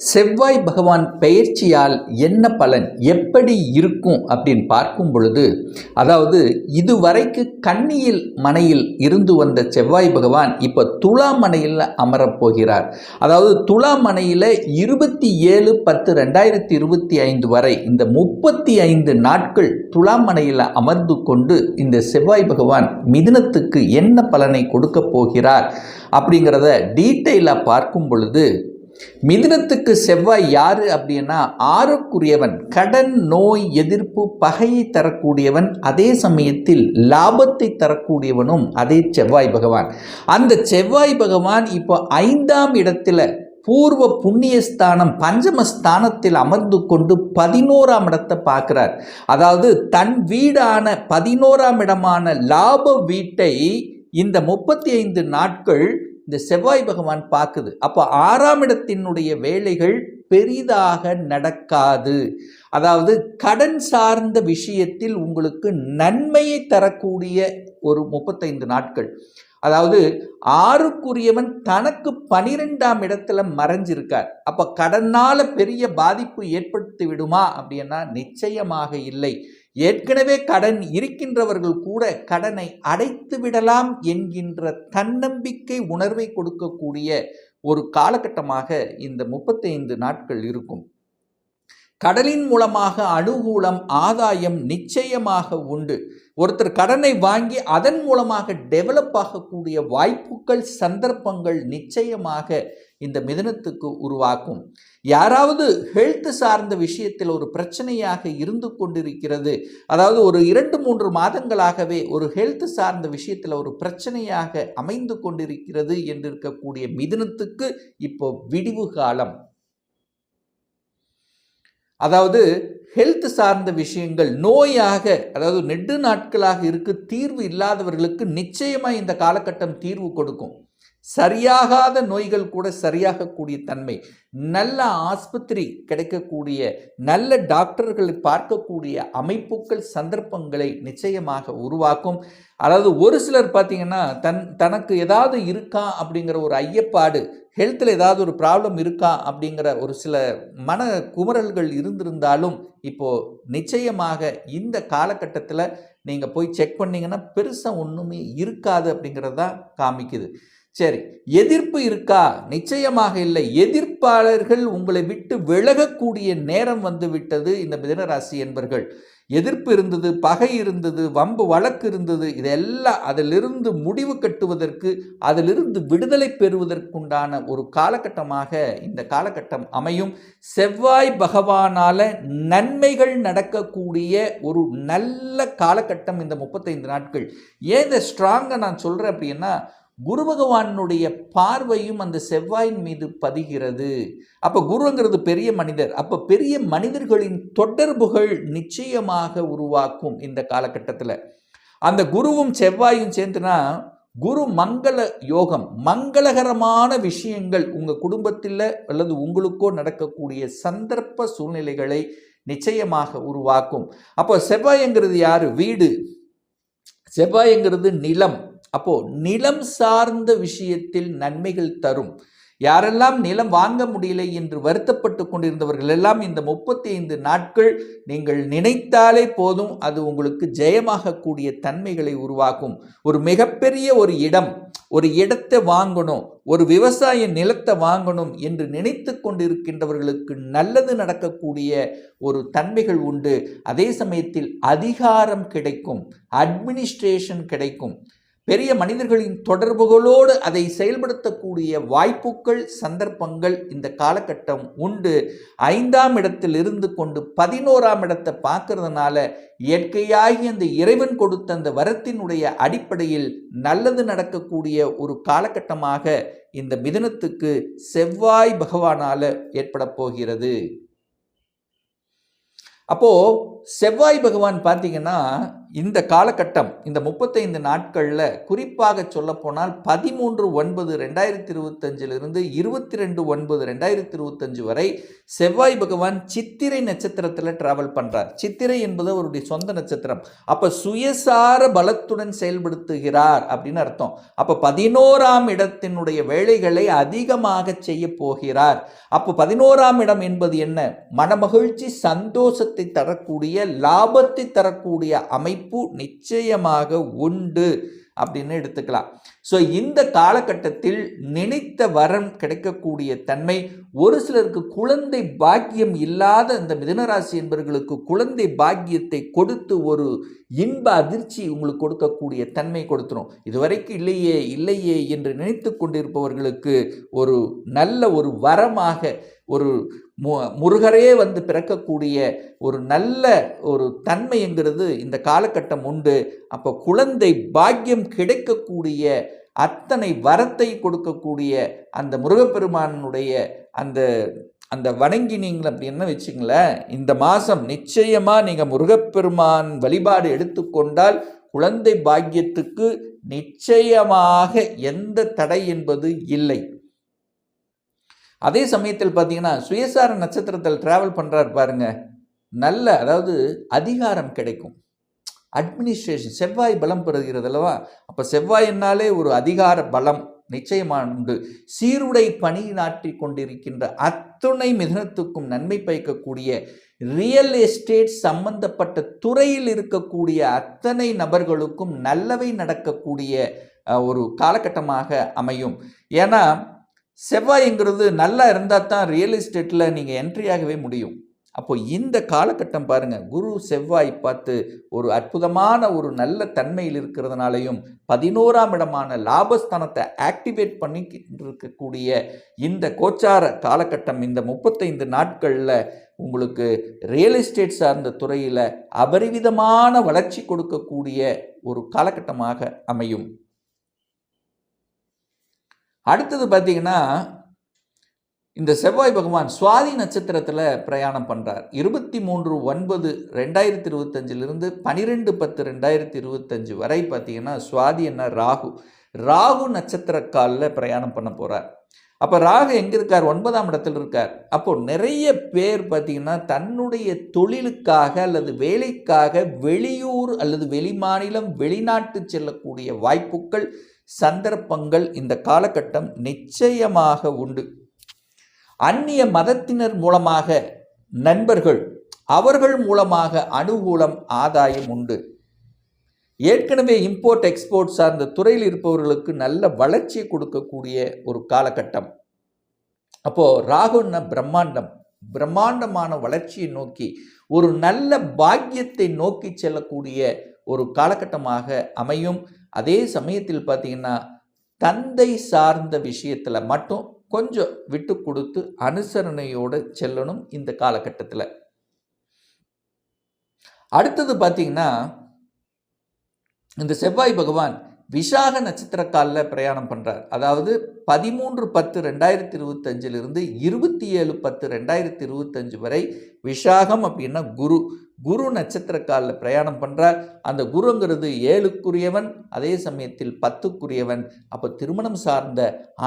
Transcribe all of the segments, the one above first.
செவ்வாய் பகவான் பெயர்ச்சியால் என்ன பலன் எப்படி இருக்கும் அப்படின்னு பார்க்கும் பொழுது அதாவது இதுவரைக்கு கன்னியில் மனையில் இருந்து வந்த செவ்வாய் பகவான் இப்போ துலா மனையில் அமரப் போகிறார். அதாவது துலா மனையில் இருபத்தி ஏழு பத்து ரெண்டாயிரத்தி இருபத்தி ஐந்து வரை இந்த முப்பத்தி ஐந்து நாட்கள் துலா மனையில் அமர்ந்து கொண்டு இந்த செவ்வாய் பகவான் மிதுனத்துக்கு என்ன பலனை கொடுக்க போகிறார் அப்படிங்கிறத டீட்டெயிலாக பார்க்கும் பொழுது மிதுனத்துக்கு செவ்வாய் யாரு அப்படின்னா ஆறுக்குரியவன் கடன் நோய் எதிர்ப்பு பகையை தரக்கூடியவன் அதே சமயத்தில் லாபத்தை தரக்கூடியவனும் அதே செவ்வாய் பகவான். அந்த செவ்வாய் பகவான் இப்போ ஐந்தாம் இடத்துல பூர்வ புண்ணியஸ்தானம் பஞ்சமஸ்தானத்தில் அமர்ந்து கொண்டு பதினோராம் இடத்தை பார்க்கிறார். அதாவது தன் வீடான பதினோராம் இடமான லாப வீட்டை இந்த முப்பத்தி ஐந்து நாட்கள் இந்த செவ்வாய் பகவான் பார்க்குது. அப்போ ஆறாம் இடத்தினுடைய வேலைகள் பெரிதாக நடக்காது. அதாவது கடன் சார்ந்த விஷயத்தில் உங்களுக்கு நன்மையை தரக்கூடிய ஒரு முப்பத்தைந்து நாட்கள். அதாவது ஆறுக்குரியவன் தனக்கு பனிரெண்டாம் இடத்துல மறைஞ்சிருக்கார். அப்போ கடனால் பெரிய பாதிப்பு ஏற்படுத்தி விடுமா அப்படின்னா நிச்சயமாக இல்லை. ஏற்கனவே கடன் இருக்கின்றவர்கள் கூட கடனை அடைத்து விடலாம் என்கின்ற தன்னம்பிக்கை உணர்வை கொடுக்கக்கூடிய ஒரு காலகட்டமாக இந்த முப்பத்தைந்து நாட்கள் இருக்கும். கடலின் மூலமாக அனுகூலம் ஆதாயம் நிச்சயமாக உண்டு. ஒருத்தர் கடனை வாங்கி அதன் மூலமாக டெவலப் ஆகக்கூடிய வாய்ப்புகள் சந்தர்ப்பங்கள் நிச்சயமாக இந்த மிதனத்துக்கு உருவாக்கும். யாராவது ஹெல்த் சார்ந்த விஷயத்தில் ஒரு பிரச்சனையாக இருந்து கொண்டிருக்கிறது. அதாவது ஒரு இரண்டு மூன்று மாதங்களாகவே ஒரு ஹெல்த் சார்ந்த விஷயத்தில் ஒரு பிரச்சனையாக அமைந்து கொண்டிருக்கிறது என்று இருக்கக்கூடிய மிதனத்துக்கு இப்போ விடிவு காலம். அதாவது ஹெல்த் சார்ந்த விஷயங்கள் நோயாக அதாவது நெடு நாட்களாக இருக்கு தீர்வு இல்லாதவர்களுக்கு நிச்சயமாக இந்த காலகட்டம் தீர்வு கொடுக்கும். சரியாகாத நோய்கள் கூட சரியாகக்கூடிய தன்மை. நல்ல ஆஸ்பத்திரி கிடைக்கக்கூடிய நல்ல டாக்டர்களை பார்க்கக்கூடிய அமைப்புகள் சந்தர்ப்பங்களை நிச்சயமாக உருவாக்கும். அதாவது ஒரு சிலர் பார்த்தீங்கன்னா தன் தனக்கு ஏதாவது இருக்கா அப்படிங்கிற ஒரு ஐயப்பாடு ஹெல்த்தில் ஏதாவது ஒரு ப்ராப்ளம் இருக்கா அப்படிங்கிற ஒரு சில மன குமரல்கள் இருந்திருந்தாலும் இப்போது நிச்சயமாக இந்த காலகட்டத்தில் நீங்கள் போய் செக் பண்ணிங்கன்னா பெருசாக ஒன்றுமே இருக்காது அப்படிங்கிறது தான் காமிக்குது. சரி எதிர்ப்பு இருக்கா? நிச்சயமாக இல்லை. எதிர்ப்பாளர்கள் உங்களை விட்டு விலகக்கூடிய நேரம் வந்து விட்டது இந்த மிதனராசி என்பர்கள். எதிர்ப்பு இருந்தது பகை இருந்தது வம்பு வழக்கு இருந்தது இதெல்லாம் அதிலிருந்து முடிவு கட்டுவதற்கு அதிலிருந்து விடுதலை பெறுவதற்குண்டான ஒரு காலகட்டமாக இந்த காலகட்டம் அமையும். செவ்வாய் பகவானால நன்மைகள் நடக்கக்கூடிய ஒரு நல்ல காலகட்டம் இந்த முப்பத்தைந்து நாட்கள். ஏன் இதை ஸ்ட்ராங்காக நான் சொல்கிறேன் அப்படின்னா குரு பகவானுடைய பார்வையும் அந்த செவ்வாயின் மீது பதிகிறது. அப்போ குருங்கிறது பெரிய மனிதர். அப்போ பெரிய மனிதர்களின் தொடர்புகள் நிச்சயமாக உருவாக்கும் இந்த காலகட்டத்தில். அந்த குருவும் செவ்வாயும் சேர்ந்துனா குரு மங்கள யோகம் மங்களகரமான விஷயங்கள் உங்கள் குடும்பத்தில் அல்லது உங்களுக்கோ நடக்கக்கூடிய சந்தர்ப்ப சூழ்நிலைகளை நிச்சயமாக உருவாக்கும். அப்போ செவ்வாய்ங்கிறது யார்? வீடு. செவ்வாய்ங்கிறது நிலம். அப்போது நிலம் சார்ந்த விஷயத்தில் நன்மைகள் தரும். யாரெல்லாம் நிலம் வாங்க முடியலை என்று வருத்தப்பட்டு கொண்டிருந்தவர்கள் எல்லாம் இந்த முப்பத்தி ஐந்து நாட்கள் நீங்கள் நினைத்தாலே போதும் அது உங்களுக்கு ஜெயமாகக்கூடிய தன்மைகளை உருவாக்கும். ஒரு மிகப்பெரிய ஒரு இடம் ஒரு இடத்தை வாங்கணும் ஒரு விவசாய நிலத்தை வாங்கணும் என்று நினைத்து கொண்டிருக்கின்றவர்களுக்கு நல்லது நடக்கக்கூடிய ஒரு தன்மைகள் உண்டு. அதே சமயத்தில் அதிகாரம் கிடைக்கும் அட்மினிஸ்ட்ரேஷன் கிடைக்கும். பெரிய மனிதர்களின் தொடர்புகளோடு அதை செயல்படுத்தக்கூடிய வாய்ப்புகள் சந்தர்ப்பங்கள் இந்த காலகட்டம் உண்டு. ஐந்தாம் இடத்தில் இருந்து கொண்டு பதினோராம் இடத்தை பார்க்கறதுனால இயற்கையாகி அந்த இறைவன் கொடுத்த அந்த வரத்தினுடைய அடிப்படையில் நல்லது நடக்கக்கூடிய ஒரு காலகட்டமாக இந்த மிதனத்துக்கு செவ்வாய் பகவானால ஏற்பட போகிறது. அப்போ செவ்வாய் பகவான் பார்த்தீங்கன்னா இந்த காலகட்டம் இந்த முப்பத்தைந்து நாட்களில் குறிப்பாக சொல்லப்போனால் பதிமூன்று ஒன்பது ரெண்டாயிரத்தி இருபத்தஞ்சிலிருந்து இருபத்தி ரெண்டு ஒன்பது ரெண்டாயிரத்தி இருபத்தஞ்சு வரை செவ்வாய் பகவான் சித்திரை நட்சத்திரத்தில் டிராவல் பண்ணுறார் சித்திரை என்பது அவருடைய சொந்த நட்சத்திரம். அப்போ சுயசார பலத்துடன் செயல்படுத்துகிறார் அப்படின்னு அர்த்தம். அப்போ பதினோராம் இடத்தினுடைய வேலைகளை அதிகமாக செய்ய போகிறார். அப்போ பதினோராம் இடம் என்பது என்ன? மனமகிழ்ச்சி சந்தோஷத்தை தரக்கூடிய லாபத்தை தரக்கூடிய அமைப்பு நிச்சயமாக உண்டு அப்படின்னு எடுத்துக்கலாம். ஸோ இந்த காலகட்டத்தில் நினைத்த வரம் கிடைக்கக்கூடிய தன்மை ஒரு சிலருக்கு குழந்தை பாக்கியம் இல்லாத இந்த மிதனராசி என்பவர்களுக்கு குழந்தை பாக்கியத்தை கொடுத்து ஒரு இன்ப அதிர்ச்சி உங்களுக்கு கொடுக்கக்கூடிய தன்மை கொடுத்துரும். இதுவரைக்கும் இல்லையே இல்லையே என்று நினைத்து கொண்டிருப்பவர்களுக்கு ஒரு நல்ல ஒரு வரமாக ஒரு முருகரே வந்து பிறக்கக்கூடிய ஒரு நல்ல ஒரு தன்மைங்கிறது இந்த காலகட்டம் உண்டு. அப்போ குழந்தை பாக்கியம் கிடைக்கக்கூடிய அத்தனை வரத்தை கொடுக்கக்கூடிய அந்த முருகப்பெருமானுடைய அந்த அந்த வணங்கினீங்க அப்படின்னு வச்சுங்களேன்? இந்த மாதம் நிச்சயமாக நீங்கள் முருகப்பெருமான் வழிபாடு எடுத்துக்கொண்டால் குழந்தை பாக்கியத்துக்கு நிச்சயமாக எந்த தடை என்பது இல்லை. அதே சமயத்தில் பார்த்தீங்கன்னா சுயசார நட்சத்திரத்தில் ட்ராவல் பண்ணுறாரு பாருங்க. நல்ல அதாவது அதிகாரம் கிடைக்கும். அட்மினிஸ்ட்ரேஷன் செவ்வாய் பலம் பெறுகிறது அல்லவா? அப்போ செவ்வாயினாலே ஒரு அதிகார பலம் நிச்சயமான உண்டு. சீருடை பணியாற்றி கொண்டிருக்கின்ற அத்துணை மிதனத்துக்கும் நன்மை பயக்கக்கூடிய ரியல் எஸ்டேட் சம்பந்தப்பட்ட துறையில் இருக்கக்கூடிய அத்தனை நபர்களுக்கும் நல்லவை நடக்கக்கூடிய ஒரு காலகட்டமாக அமையும். ஏன்னா செவ்வாய்ங்கிறது நல்லா இருந்தால் தான் ரியல் எஸ்டேட்டில் நீங்கள் என்ட்ரி ஆகவே முடியும். அப்போ இந்த காலகட்டம் பாருங்கள் குரு செவ்வாய் பார்த்து ஒரு அற்புதமான ஒரு நல்ல தன்மையில் இருக்கிறதுனாலையும் பதினோராம் இடமான லாபஸ்தானத்தை ஆக்டிவேட் பண்ணி இருக்கக்கூடிய இந்த கோச்சார காலகட்டம் இந்த முப்பத்தைந்து நாட்களில் உங்களுக்கு ரியல் எஸ்டேட் சார்ந்த துறையில் அபரிவிதமான வளர்ச்சி கொடுக்கக்கூடிய ஒரு காலகட்டமாக அமையும். அடுத்தது பார்த்தீங்கன்னா இந்த செவ்வாய் பகவான் சுவாதி நட்சத்திரத்தில் பிரயாணம் பண்ணுறார் இருபத்தி மூன்று ஒன்பது ரெண்டாயிரத்தி இருபத்தஞ்சிலிருந்து பன்னிரெண்டு பத்து ரெண்டாயிரத்தி இருபத்தஞ்சு வரை பார்த்தீங்கன்னா சுவாதி என்ன? ராகு. ராகு நட்சத்திர காலில் பிரயாணம் பண்ண போகிறார் அப்போ ராகு எங்கே இருக்கார்? ஒன்பதாம் இடத்தில் இருக்கார். அப்போது நிறைய பேர் பார்த்திங்கன்னா தன்னுடைய தொழிலுக்காக அல்லது வேலைக்காக வெளியூர் அல்லது வெளிமாநிலம் வெளிநாட்டு செல்லக்கூடிய வாய்ப்புகள் சந்தர்ப்பங்கள் இந்த காலகட்டம் நிச்சயமாக உண்டு. அந்நிய மதத்தினர் மூலமாக நண்பர்கள் அவர்கள் மூலமாக அனுகூலம் ஆதாயம் உண்டு. ஏற்கனவே இம்போர்ட் எக்ஸ்போர்ட் சார்ந்த துறையில் இருப்பவர்களுக்கு நல்ல வளர்ச்சியை கொடுக்கக்கூடிய ஒரு காலகட்டம். அப்போது ராகுன்னா பிரம்மாண்டம் பிரம்மாண்டமான வளர்ச்சியை நோக்கி ஒரு நல்ல பாக்கியத்தை நோக்கி செல்லக்கூடிய ஒரு காலகட்டமாக அமையும். அதே சமயத்தில் பார்த்தீங்கன்னா தந்தை சார்ந்த விஷயத்தில் மட்டும் கொஞ்சம் விட்டு கொடுத்து அனுசரணையோடு செல்லணும் இந்த காலகட்டத்தில். அடுத்தது பார்த்தீங்கன்னா இந்த செவ்வாய் பகவான் விசாக நட்சத்திர காலில் பிரயாணம் பண்ணுறார் அதாவது பதிமூன்று பத்து ரெண்டாயிரத்தி இருபத்தஞ்சிலிருந்து இருபத்தி ஏழு பத்து ரெண்டாயிரத்தி இருபத்தஞ்சு வரை விஷாகம் அப்படின்னா குரு. குரு நட்சத்திர காலில் பிரயாணம் பண்ணுறார் அந்த குருங்கிறது ஏழுக்குரியவன் அதே சமயத்தில் பத்துக்குரியவன். அப்போ திருமணம் சார்ந்த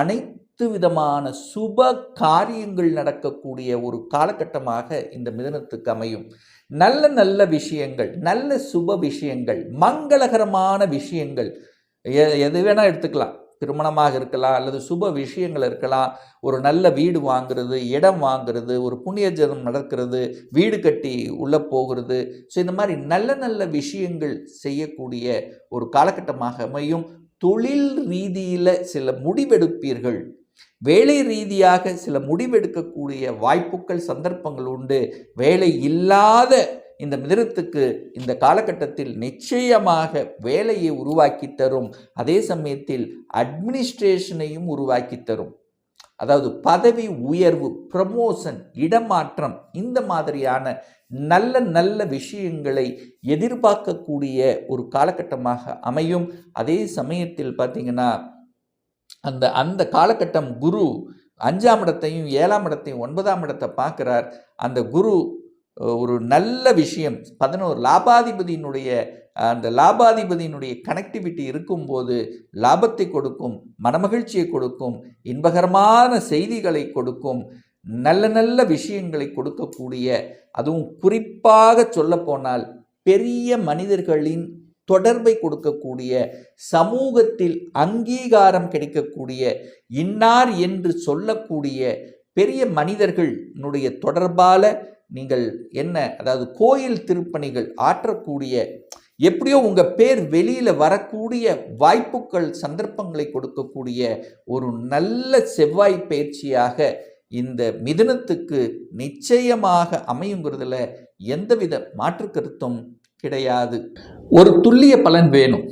அனைத்து விதமான சுப காரியங்கள் நடக்கக்கூடிய ஒரு காலகட்டமாக இந்த மிதனத்துக்கு அமையும். நல்ல நல்ல விஷயங்கள் நல்ல சுப விஷயங்கள் மங்களகரமான விஷயங்கள் எ- எது வேணால் எடுத்துக்கலாம். திருமணமாக இருக்கலாம் அல்லது சுப விஷயங்கள் இருக்கலாம். ஒரு நல்ல வீடு வாங்குறது இடம் வாங்குறது ஒரு புண்ணிய ஜனம் நடக்கிறது வீடு கட்டி உள்ளே போகிறது. ஸோ இந்த மாதிரி நல்ல நல்ல விஷயங்கள் செய்யக்கூடிய ஒரு காலகட்டமாக அமையும். தொழில் ரீதியில் சில முடிவெடுப்பீர்கள். வேலை ரீதியாக சில முடிவெடுக்கக்கூடிய வாய்ப்புகள் சந்தர்ப்பங்கள் உண்டு. வேலை இல்லாத இந்த மிதனத்துக்கு இந்த காலகட்டத்தில் நிச்சயமாக வேலையை உருவாக்கி தரும். அதே சமயத்தில் அட்மினிஸ்ட்ரேஷனையும் உருவாக்கி தரும். அதாவது பதவி உயர்வு ப்ரமோஷன் இடமாற்றம் இந்த மாதிரியான நல்ல நல்ல விஷயங்களை எதிர்பார்க்கக்கூடிய ஒரு காலகட்டமாக அமையும். அதே சமயத்தில் பார்த்தீங்கன்னா அந்த அந்த காலகட்டம் குரு அஞ்சாம் இடத்தையும் ஏழாம் இடத்தையும் ஒன்பதாம் இடத்தை பார்க்குறார். அந்த குரு ஒரு நல்ல விஷயம். பதினோரு லாபாதிபதியினுடைய அந்த லாபாதிபதியினுடைய கனெக்டிவிட்டி இருக்கும்போது லாபத்தை கொடுக்கும் மனமகிழ்ச்சியை கொடுக்கும் இன்பகரமான செய்திகளை கொடுக்கும் நல்ல நல்ல விஷயங்களை கொடுக்கக்கூடிய அதுவும் குறிப்பாக சொல்லப்போனால் பெரிய மனிதர்களின் தொடர்பை கொடுக்கக்கூடிய சமூகத்தில் அங்கீகாரம் கிடைக்கக்கூடிய இன்னார் என்று சொல்லக்கூடிய பெரிய மனிதர்களுடைய தொடர்பால நீங்கள் என்ன அதாவது கோயில் திருப்பணிகள் ஆற்றக்கூடிய எப்படியோ உங்கள் பேர் வெளியில் வரக்கூடிய வாய்ப்புகள் சந்தர்ப்பங்களை கொடுக்கக்கூடிய ஒரு நல்ல செவ்வாய் பயிற்சியாக இந்த மிதனத்துக்கு நிச்சயமாக அமையுங்கிறதுல எந்தவித மாற்று கருத்தும் கிடையாது. ஒரு துல்லிய பலன் வேணும்.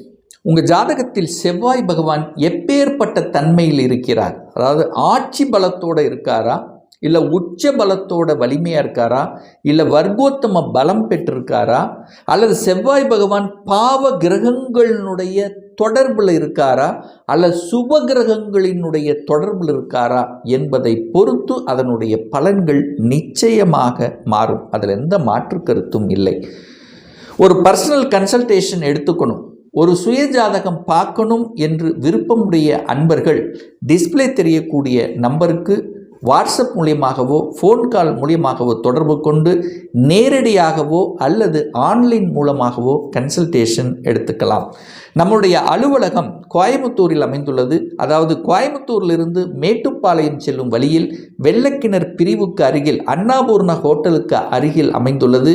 உங்கள் ஜாதகத்தில் செவ்வாய் பகவான் எப்பேற்பட்ட தன்மையில் இருக்கிறார்? அதாவது ஆட்சி பலத்தோடு இருக்காரா? இல்லை உச்ச பலத்தோட வலிமையாக இருக்காரா? இல்லை வர்க்கோத்தம பலம் பெற்றிருக்காரா? அல்லது செவ்வாய் பகவான் பாவ கிரகங்களினுடைய தொடர்பில் இருக்காரா? அல்லது சுப கிரகங்களினுடைய தொடர்பில் இருக்காரா? என்பதை பொறுத்து அதனுடைய பலன்கள் நிச்சயமாக மாறும். அதில் எந்த மாற்று கருத்தும் இல்லை. ஒரு பர்சனல் கன்சல்டேஷன் எடுத்துக்கணும். ஒரு சுயஜாதகம் பார்க்கணும் என்று விருப்பமுடைய அன்பர்கள் டிஸ்ப்ளே தெரியக்கூடிய நம்பருக்கு வாட்ஸ்அப் மூலியமாகவோ ஃபோன் கால் மூலியமாகவோ தொடர்பு கொண்டு நேரடியாகவோ அல்லது ஆன்லைன் மூலமாகவோ கன்சல்டேஷன் எடுத்துக்கலாம். நம்முடைய அலுவலகம் கோயம்புத்தூரில் அமைந்துள்ளது. அதாவது கோயம்புத்தூரிலிருந்து மேட்டுப்பாளையம் செல்லும் வழியில் வெள்ளக்கிணர் பிரிவுக்கு அருகில் அண்ணாபூர்ண ஹோட்டலுக்கு அருகில் அமைந்துள்ளது.